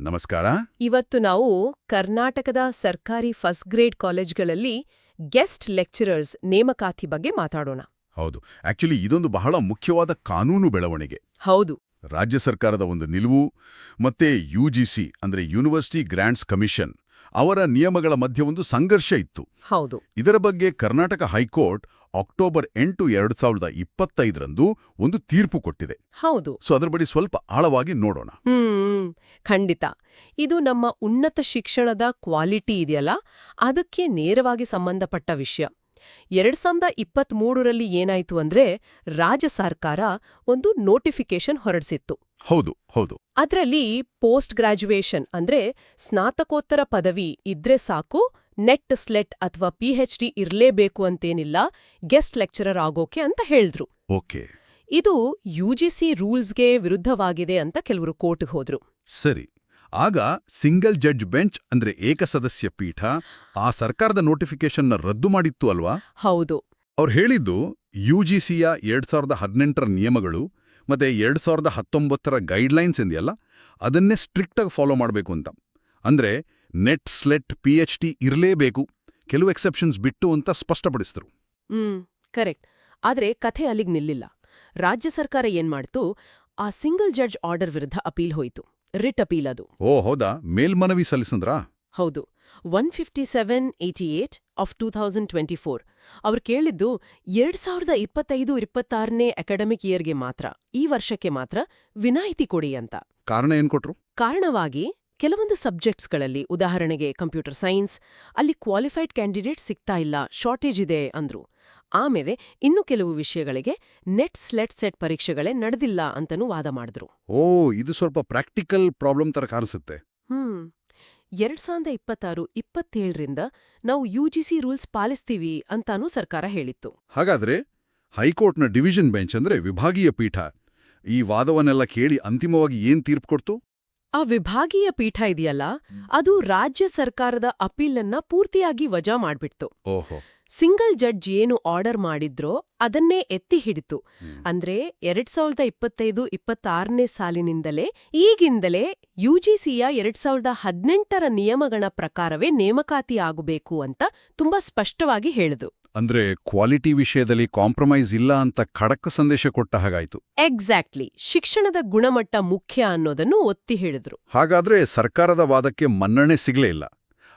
ನಮಸ್ಕಾರ. ಇವತ್ತು ನಾವು ಕರ್ನಾಟಕದ ಸರ್ಕಾರಿ ಫಸ್ಟ್ ಗ್ರೇಡ್ ಕಾಲೇಜ್ಗಳಲ್ಲಿ ಗೆಸ್ಟ್ ಲೆಕ್ಚರರ್ಸ್ ನೇಮಕಾತಿ ಬಗ್ಗೆ ಮಾತಾಡೋಣ. ಹೌದು. ಆಕ್ಚುಲಿ ಇದೊಂದು ಬಹಳ ಮುಖ್ಯವಾದ ಕಾನೂನು ಬೆಳವಣಿಗೆ. ಹೌದು. ರಾಜ್ಯ ಸರ್ಕಾರದ ಒಂದು ನಿಲುವು ಮತ್ತೆ ಯುಜಿಸಿ ಅಂದ್ರೆ ಯೂನಿವರ್ಸಿಟಿ ಗ್ರಾಂಟ್ಸ್ ಕಮಿಷನ್ ಅವರ ನಿಯಮಗಳ ಮಧ್ಯೆ ಒಂದು ಸಂಘರ್ಷ ಇತ್ತು. ಹೌದು. ಇದರ ಬಗ್ಗೆ ಕರ್ನಾಟಕ ಹೈಕೋರ್ಟ್ ಅಕ್ಟೋಬರ್ ಎಂಟು ಎರಡ್ ಸಾವಿರದ ಇಪ್ಪತ್ತೈದರಂದು ಒಂದು ತೀರ್ಪು ಕೊಟ್ಟಿದೆ. ಹೌದು. ಸೊ ಅದರ ಬಳಿ ಸ್ವಲ್ಪ ಆಳವಾಗಿ ನೋಡೋಣ. ಖಂಡಿತ. ಇದು ನಮ್ಮ ಉನ್ನತ ಶಿಕ್ಷಣದ ಕ್ವಾಲಿಟಿ ಇದೆಯಲ್ಲ? ಅದಕ್ಕೆ ನೇರವಾಗಿ ಸಂಬಂಧಪಟ್ಟ ವಿಷಯ. ಎರಡ್ ಸಾವಿರದ ಇಪ್ಪತ್ಮೂರರಲ್ಲಿ ಏನಾಯ್ತು ಅಂದ್ರೆ ರಾಜ್ಯ ಸರ್ಕಾರ ಒಂದು ನೋಟಿಫಿಕೇಶನ್ ಹೊರಡಿಸಿತ್ತು. ಹೌದು ಹೌದು. ಅದರಲ್ಲಿ ಪೋಸ್ಟ್ ಗ್ರಾಜ್ಯುಯೇಷನ್ ಅಂದ್ರೆ ಸ್ನಾತಕೋತ್ತರ ಪದವಿ ಇದ್ರೆ ಸಾಕು ನೆಟ್ ಸ್ಲೆಟ್ ಅಥವಾ ಡಿ ಇರ್ಲೇಬೇಕು ಅಂತೇನಿಲ್ಲ ಗೆಸ್ಟ್ ಲೆಕ್ಚರರ್ ಆಗೋಕೆ ಅಂತ ಹೇಳಿದ್ರು. ಓಕೆ. ಇದು ಯುಜಿಸಿ ರೂಲ್ಸ್ಗೆ ವಿರುದ್ಧವಾಗಿದೆ ಅಂತ ಕೆಲವರು ಕೋರ್ಟ್ಗೆ ಹೋದ್ರು. ಸರಿ. ಆಗ ಸಿಂಗಲ್ ಜಡ್ಜ್ ಬೆಂಚ್ ಅಂದ್ರೆ ಏಕಸದಸ್ಯ ಪೀಠ ಆ ಸರ್ಕಾರದ ನೋಟಿಫಿಕೇಶನ್ನ ರದ್ದು ಮಾಡಿತ್ತು ಅಲ್ವಾ? ಹೌದು. ಅವ್ರು ಹೇಳಿದ್ದು ಯುಜಿಸಿಯ ಎರಡ್ ಸಾವಿರದ ಹದಿನೆಂಟರ ನಿಯಮಗಳು ಮತ್ತೆ ಎರಡ್ ಸಾವಿರದ ಹತ್ತೊಂಬತ್ತರ ಗೈಡ್ಲೈನ್ಸ್ ಇದೆಯಲ್ಲ ಅದನ್ನೇ ಸ್ಟ್ರಿಕ್ಟಾಗಿ ಫಾಲೋ ಮಾಡಬೇಕು ಅಂತ. ಅಂದ್ರೆ NET SLET P H D ಇರಲೇಬೇಕು ಕೆಲವು ಎಕ್ಸೆಪ್ಷನ್ಸ್ ಬಿಟ್ಟು ಅಂತ ಸ್ಪಷ್ಟಪಡಿಸಿದ್ರು. Hmm correct. ಆದ್ರೆ ಕಥೆ ಅಲ್ಲಿಗೆ ನಿಲ್ಲಿಲ್ಲ. ರಾಜ್ಯ ಸರ್ಕಾರ ಏನ್ಮಾಡ್ತು ಆ ಸಿಂಗಲ್ ಜಡ್ಜ್ ಆರ್ಡರ್ ವಿರುದ್ಧ ಅಪೀಲ್ ಹೋಯಿತು. ರಿಟ್ ಅಪೀಲ್ ಅದು. ಓ ಹೌದಾ? ಮೇಲ್ಮನವಿ ಸಲ್ಲಿಸಂದ್ರ? ಹೌದು. One fifty seven eighty eight of two thousand twenty four. ಅವ್ರು ಕೇಳಿದ್ದು ಎರಡ್ ಸಾವಿರದ ಇಪ್ಪತ್ತೈದು ಇಪ್ಪತ್ತಾರನೇ ಅಕಾಡೆಮಿಕ್ ಇಯರ್ಗೆ ಮಾತ್ರ ಈ ವರ್ಷಕ್ಕೆ ಮಾತ್ರ ವಿನಾಯಿತಿ ಕೊಡಿ ಅಂತ. ಕಾರಣ ಏನ್ ಕೊಟ್ರು? ಕಾರಣವಾಗಿ ಕೆಲವೊಂದು ಸಬ್ಜೆಕ್ಟ್ಸ್ಗಳಲ್ಲಿ ಉದಾಹರಣೆಗೆ ಕಂಪ್ಯೂಟರ್ ಸೈನ್ಸ್ ಅಲ್ಲಿ ಕ್ವಾಲಿಫೈಡ್ ಕ್ಯಾಂಡಿಡೇಟ್ ಸಿಗ್ತಾ ಇಲ್ಲ ಶಾರ್ಟೇಜ್ ಇದೆ ಅಂದ್ರು. ಆಮೇಲೆ ಇನ್ನು ಕೆಲವು ವಿಷಯಗಳಿಗೆ ನೆಟ್ ಸ್ಲೆಟ್ ಸೆಟ್ ಪರೀಕ್ಷೆಗಳೇ ನಡೆದಿಲ್ಲ ಅಂತನೂ ವಾದ ಮಾಡಿದ್ರು. ಓ ಇದು ಸ್ವಲ್ಪ ಪ್ರಾಕ್ಟಿಕಲ್ ಪ್ರಾಬ್ಲಮ್ ತರ ಕಾಣಿಸುತ್ತೆ. ಹ್ಮ್. ಎರಡ್ ಸಾವಿರದ ಇಪ್ಪತ್ತಾರು ಇಪ್ಪತ್ತೇಳರಿಂದ ನಾವು ಸಿ ರೂಲ್ಸ್ ಪಾಲಿಸ್ತೀವಿ ಅಂತಾನೂ ಸರ್ಕಾರ ಹೇಳಿತ್ತು. ಹಾಗಾದ್ರೆ ಹೈಕೋರ್ಟ್ನ ಡಿವಿಷನ್ ಬೆಂಚ್ ಅಂದ್ರೆ ವಿಭಾಗೀಯ ಪೀಠ. ಈ ವಾದವನ್ನೆಲ್ಲ ಕೇಳಿ ಅಂತಿಮವಾಗಿ ಏನ್ ತೀರ್ಪು ಕೊಡ್ತು? ಆ ವಿಭಾಗೀಯ ಪೀಠ ಇದೆಯಲ್ಲ ಅದು ರಾಜ್ಯ ಸರ್ಕಾರದ ಅಪೀಲನ್ನ ಪೂರ್ತಿಯಾಗಿ ವಜಾ ಮಾಡ್ಬಿಡ್ತು. ಓಹೋ. ಸಿಂಗಲ್ ಜಡ್ಜ್ ಏನು ಆರ್ಡರ್ ಮಾಡಿದ್ರೋ ಅದನ್ನೇ ಎತ್ತಿ ಹಿಡಿತು. ಅಂದ್ರೆ ಎರಡ್ ಸಾವಿರದ ಇಪ್ಪತ್ತೈದು ಇಪ್ಪತ್ತಾರನೇ ಸಾಲಿನಿಂದಲೇ ಈಗಿಂದಲೇ ಯುಜಿಸಿಯ ಎರಡ್ ಸಾವಿರದ ಹದಿನೆಂಟರ ನಿಯಮಗಳ ಪ್ರಕಾರವೇ ನೇಮಕಾತಿ ಆಗಬೇಕು ಅಂತ ತುಂಬಾ ಸ್ಪಷ್ಟವಾಗಿ ಹೇಳಿದು. ಅಂದ್ರೆ ಕ್ವಾಲಿಟಿ ವಿಷಯದಲ್ಲಿ ಕಾಂಪ್ರಮೈಸ್ ಇಲ್ಲ ಅಂತ ಖಡಕ್ ಸಂದೇಶ ಕೊಟ್ಟ ಹಾಗಾಯ್ತು. ಎಕ್ಸಾಕ್ಟ್ಲಿ. ಶಿಕ್ಷಣದ ಗುಣಮಟ್ಟ ಮುಖ್ಯ ಅನ್ನೋದನ್ನು ಒತ್ತಿ ಹೇಳಿದ್ರು. ಹಾಗಾದ್ರೆ ಸರ್ಕಾರದ ವಾದಕ್ಕೆ ಮನ್ನಣೆ ಸಿಗ್ಲೇ ಇಲ್ಲ.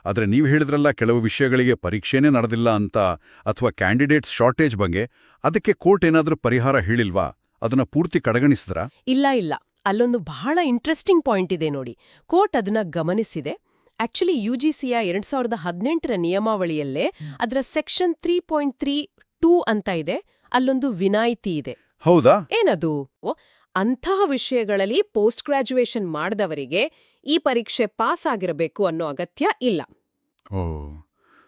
ಆದ್ರೆ ನೀವು ಹೇಳಿದ್ರಲ್ಲ ಕೆಲವು ವಿಷಯಗಳಿಗೆ ಪರೀಕ್ಷೆನೇ ನಡೆದಿಲ್ಲ ಅಂತ ಅಥವಾ ಕ್ಯಾಂಡಿಡೇಟ್ಸ್ ಶಾರ್ಟೇಜ್ ಬಗ್ಗೆ ಅದಕ್ಕೆ ಕೋರ್ಟ್ ಏನಾದರೂ ಪರಿಹಾರ ಹೇಳಿಲ್ವಾ? ಅದನ್ನ ಪೂರ್ತಿ ಕಡೆಗಣಿಸಿದ್ರ? ಇಲ್ಲ ಇಲ್ಲ. ಅಲ್ಲೊಂದು ಬಹಳ ಇಂಟ್ರೆಸ್ಟಿಂಗ್ ಪಾಯಿಂಟ್ ಇದೆ ನೋಡಿ. ಕೋರ್ಟ್ ಅದನ್ನ ಗಮನಿಸಿದೆ. ಆಕ್ಚುಲಿ ಯು ಜಿ ಸಿಯ ಎರಡ್ ಸಾವಿರದ ಹದಿನೆಂಟರ ನಿಯಮಾವಳಿಯಲ್ಲೇ ಅದರ section three point three two ಅಂತ ಇದೆ. ಅಲ್ಲೊಂದು ವಿನಾಯಿತಿ ಇದೆ. ಹೌದಾ? ಏನದು? ಅಂತಹ ವಿಷಯಗಳಲ್ಲಿ ಪೋಸ್ಟ್ ಗ್ರಾಜ್ಯುಯೇಷನ್ ಮಾಡಿದವರಿಗೆ ಈ ಪರೀಕ್ಷೆ ಪಾಸ್ ಆಗಿರಬೇಕು ಅನ್ನೋ ಅಗತ್ಯ ಇಲ್ಲ. ಓ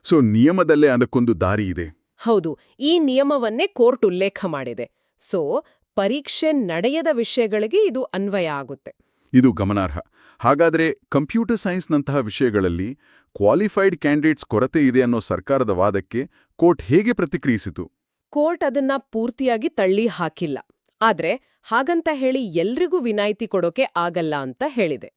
ಸೊ ನಿಯಮದಲ್ಲೇ ಅದಕ್ಕೊಂದು ದಾರಿ ಇದೆ. ಹೌದು ಈ ನಿಯಮವನ್ನೇ ಕೋರ್ಟ್ ಉಲ್ಲೇಖ ಮಾಡಿದೆ. ಸೊ ಪರೀಕ್ಷೆ ನಡೆಯದ ವಿಷಯಗಳಿಗೆ ಇದು ಅನ್ವಯ ಆಗುತ್ತೆ. ಇದು ಗಮನಾರ್ಹ. ಹಾಗಾದ್ರೆ ಕಂಪ್ಯೂಟರ್ ಸೈನ್ಸ್ನಂತಹ ವಿಷಯಗಳಲ್ಲಿ ಕ್ವಾಲಿಫೈಡ್ ಕ್ಯಾಂಡಿಡೇಟ್ಸ್ ಕೊರತೆ ಇದೆ ಅನ್ನೋ ಸರ್ಕಾರದ ವಾದಕ್ಕೆ ಕೋರ್ಟ್ ಹೇಗೆ ಪ್ರತಿಕ್ರಿಯಿಸಿತು? ಕೋರ್ಟ್ ಅದನ್ನ ಪೂರ್ತಿಯಾಗಿ ತಳ್ಳಿ ಹಾಕಿಲ್ಲ. ಆದ್ರೆ ಹಾಗಂತ ಹೇಳಿ ಎಲ್ರಿಗೂ ವಿನಾಯಿತಿ ಕೊಡೋಕೆ ಆಗಲ್ಲ ಅಂತ ಹೇಳಿದೆ.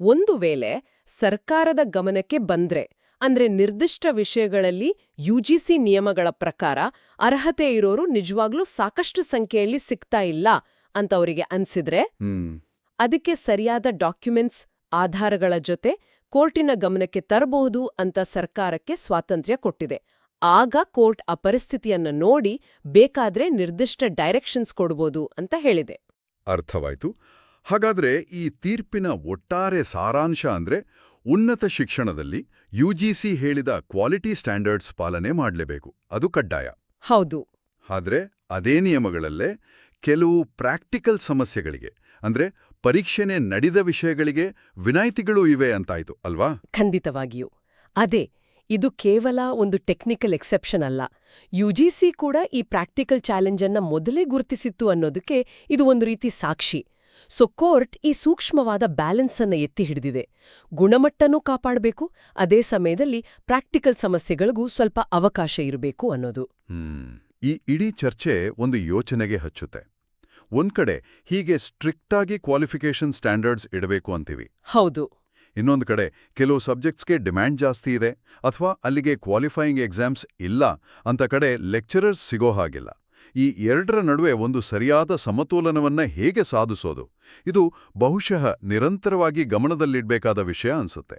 ಒಂದು ವೇಳೆ ಸರ್ಕಾರದ ಗಮನಕ್ಕೆ ಬಂದ್ರೆ ಅಂದ್ರೆ ನಿರ್ದಿಷ್ಟ ವಿಷಯಗಳಲ್ಲಿ ಯುಜಿಸಿ ನಿಯಮಗಳ ಪ್ರಕಾರ ಅರ್ಹತೆ ಇರೋರು ನಿಜವಾಗ್ಲೂ ಸಾಕಷ್ಟು ಸಂಖ್ಯೆಯಲ್ಲಿ ಸಿಗ್ತಾ ಇಲ್ಲ ಅಂತ ಅವರಿಗೆ ಅನ್ಸಿದ್ರೆ ಅದಕ್ಕೆ ಸರಿಯಾದ ಡಾಕ್ಯುಮೆಂಟ್ಸ್ ಆಧಾರಗಳ ಜೊತೆ ಕೋರ್ಟಿನ ಗಮನಕ್ಕೆ ತರಬಹುದು ಅಂತ ಸರ್ಕಾರಕ್ಕೆ ಸ್ವಾತಂತ್ರ್ಯ ಕೊಟ್ಟಿದೆ. ಆಗ ಕೋರ್ಟ್ ಆ ಪರಿಸ್ಥಿತಿಯನ್ನು ನೋಡಿ ಬೇಕಾದ್ರೆ ನಿರ್ದಿಷ್ಟ ಡೈರೆಕ್ಷನ್ಸ್ ಕೊಡ್ಬೋದು ಅಂತ ಹೇಳಿದೆ. ಅರ್ಥವಾಯ್ತು. ಹಾಗಾದ್ರೆ ಈ ತೀರ್ಪಿನ ಒಟ್ಟಾರೆ ಸಾರಾಂಶ ಅಂದ್ರೆ ಉನ್ನತ ಶಿಕ್ಷಣದಲ್ಲಿ ಯುಜಿಸಿ ಹೇಳಿದ ಕ್ವಾಲಿಟಿ ಸ್ಟ್ಯಾಂಡರ್ಡ್ಸ್ ಪಾಲನೆ ಮಾಡಲೇಬೇಕು. ಅದು ಕಡ್ಡಾಯ. ಹೌದು. ಆದರೆ ಅದೇ ನಿಯಮಗಳಲ್ಲೇ ಕೆಲವು ಪ್ರಾಕ್ಟಿಕಲ್ ಸಮಸ್ಯೆಗಳಿಗೆ ಅಂದ್ರೆ ಪರೀಕ್ಷೆನೆ ನಡೆದ ವಿಷಯಗಳಿಗೆ ವಿನಾಯಿತಿಗಳು ಇವೆ ಅಂತಾಯ್ತು ಅಲ್ವಾ? ಖಂಡಿತವಾಗಿಯೂ. ಅದೇ ಇದು ಕೇವಲ ಒಂದು ಟೆಕ್ನಿಕಲ್ ಎಕ್ಸೆಪ್ಷನ್ ಅಲ್ಲ. ಯುಜಿಸಿ ಕೂಡ ಈ ಪ್ರಾಕ್ಟಿಕಲ್ ಚಾಲೆಂಜನ್ನು ಅನ್ನ ಮೊದಲೇ ಗುರುತಿಸಿತ್ತು ಅನ್ನೋದಕ್ಕೆ ಇದು ಒಂದು ರೀತಿ ಸಾಕ್ಷಿ. ಸೊ ಕೋರ್ಟ್ ಈ ಸೂಕ್ಷ್ಮವಾದ ಬ್ಯಾಲೆನ್ಸ್ ಅನ್ನ ಎತ್ತಿ ಹಿಡಿದಿದೆ. ಗುಣಮಟ್ಟನೂ ಕಾಪಾಡಬೇಕು ಅದೇ ಸಮಯದಲ್ಲಿ ಪ್ರಾಕ್ಟಿಕಲ್ ಸಮಸ್ಯೆಗಳಿಗೂ ಸ್ವಲ್ಪ ಅವಕಾಶ ಇರಬೇಕು ಅನ್ನೋದು. ಈ ಇಡೀ ಚರ್ಚೆ ಒಂದು ಯೋಚನೆಗೆ ಹಚ್ಚುತ್ತೆ. ಒಂದ್ ಕಡೆ ಹೀಗೆ ಸ್ಟ್ರಿಕ್ಟಾಗಿ ಕ್ವಾಲಿಫಿಕೇಶನ್ ಸ್ಟ್ಯಾಂಡರ್ಡ್ಸ್ ಇಡಬೇಕು ಅಂತೀವಿ. ಹೌದು. ಇನ್ನೊಂದು ಕಡೆ ಕೆಲವು ಸಬ್ಜೆಕ್ಟ್ಸ್ಗೆ ಡಿಮ್ಯಾಂಡ್ ಜಾಸ್ತಿ ಇದೆ ಅಥವಾ ಅಲ್ಲಿಗೆ ಕ್ವಾಲಿಫೈಯಿಂಗ್ ಎಕ್ಸಾಮ್ಸ್ ಇಲ್ಲ ಅಂತ ಕಡೆ ಲೆಕ್ಚರರ್ಸ್ ಸಿಗೋ ಹಾಗಿಲ್ಲ. ಈ ಎರಡರ ನಡುವೆ ಒಂದು ಸರಿಯಾದ ಸಮತೋಲನವನ್ನ ಹೇಗೆ ಸಾಧಿಸೋದು? ಇದು ಬಹುಶಃ ನಿರಂತರವಾಗಿ ಗಮನದಲ್ಲಿಡ್ಬೇಕಾದ ವಿಷಯ ಅನ್ಸುತ್ತೆ.